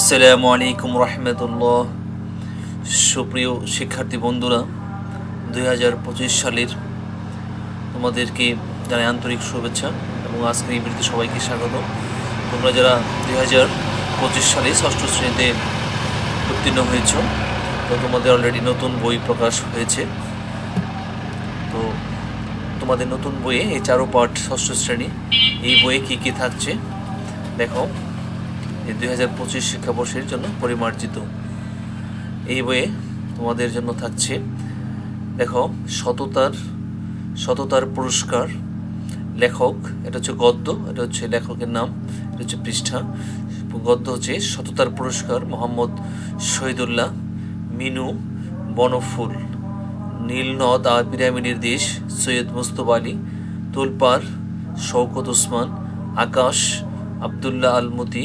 আসসালামু আলাইকুম রহমতুল্লাহ। সুপ্রিয় শিক্ষার্থী বন্ধুরা, দুই হাজার পঁচিশ সালের তোমাদেরকে জানাই আন্তরিক শুভেচ্ছা এবং আজকের এই ভিডিওতে সবাইকে স্বাগত। তোমরা যারা দুই হাজার পঁচিশ সালে ষষ্ঠ শ্রেণীতে উত্তীর্ণ হয়েছ, তো তোমাদের অলরেডি নতুন বই প্রকাশ হয়েছে। তো তোমাদের নতুন বইয়ে এই চারো পাঠ ষষ্ঠ শ্রেণি, এই বইয়ে কী কী থাকছে, দেখো। দুই হাজার পঁচিশ শিক্ষাবর্ষের জন্য পরিমার্জিত এই বইয়ে তোমাদের জন্য থাকছে, দেখো, সততার সততার পুরস্কার, লেখক, এটা হচ্ছে গদ্য, এটা হচ্ছে লেখকের নাম, এটা হচ্ছে পৃষ্ঠা, গদ্য হচ্ছে সততার পুরস্কার, মোহাম্মদ শহীদুল্লাহ, মিনু বনফুল, নীলনদ আর পিরামিডের দেশ সৈয়দ মুস্তফা আলী, তুলপার, শওকত ওসমান আকাশ, আবদুল্লাহ আলমতি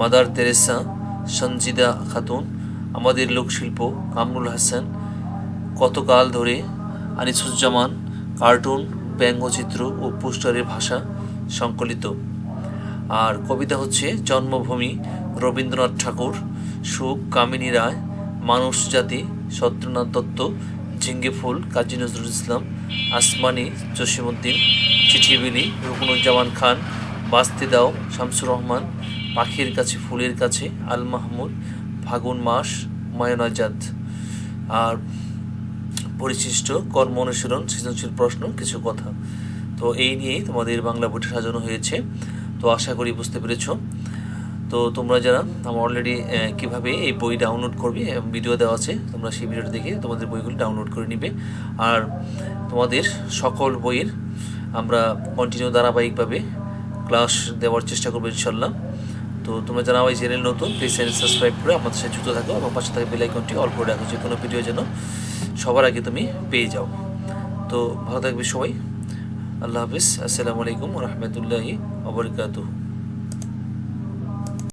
মাদার তেরেসা, সঞ্জিদা খাতুন, আমাদের লোকশিল্প কামরুল হাসান, কতকাল ধরে আনিসুজ্জামান, কার্টুন, ব্যঙ্গচিত্র ও পোস্টারের ভাষা সংকলিত। আর কবিতা হচ্ছে জন্মভূমি, রবীন্দ্রনাথ ঠাকুর, সুখ, কামিনী রায়, মানুষ, জাতি, সত্যনাথ দত্ত, ঝিঙ্গে ফুল, কাজী নজরুল ইসলাম, আসমানি জসিমুদ্দিন চিঠিবিলি, রুকনুজ্জামান খান বাস্তে দাও, শামসুর রহমান। পাখির কাছে, ফুলের কাছে, আল মাহমুদ, ফাগুন মাস, হুমায়ুন আজাদ। আর পরিশিষ্ট কর্ম অনুশীলন, সৃজনশীল প্রশ্ন, কিছু কথা। তো এই নিয়েই তোমাদের বাংলা বইটা সাজানো হয়েছে। তো আশা করি বুঝতে পেরেছ। তো তোমরা যারা, আমার অলরেডি কীভাবে এই বই ডাউনলোড করবে ভিডিও দেওয়া আছে, তোমরা সেই ভিডিওটা দেখে তোমাদের বইগুলো ডাউনলোড করে নিবে। আর তোমাদের সকল বইয়ের আমরা কন্টিনিউ ধারাবাহিকভাবে ক্লাস দেওয়ার চেষ্টা করব ইনশাল্লাহ। তো তোমরা যারা আমার চ্যানেল নতুন প্লিজ চ্যানেল সাবস্ক্রাইব করে আমাদের সাথে যুক্ত থাকো এবং পাশে থাকা বেলাইকনটি অল করে রাখো, যে কোনো ভিডিও যেন সবার আগে তুমি পেয়ে যাও। তো ভালো থাকবে সবাই। আল্লাহ হাফিজ। আসসালামু আলাইকুম রহমতুল্লাহি আবরকাতুহ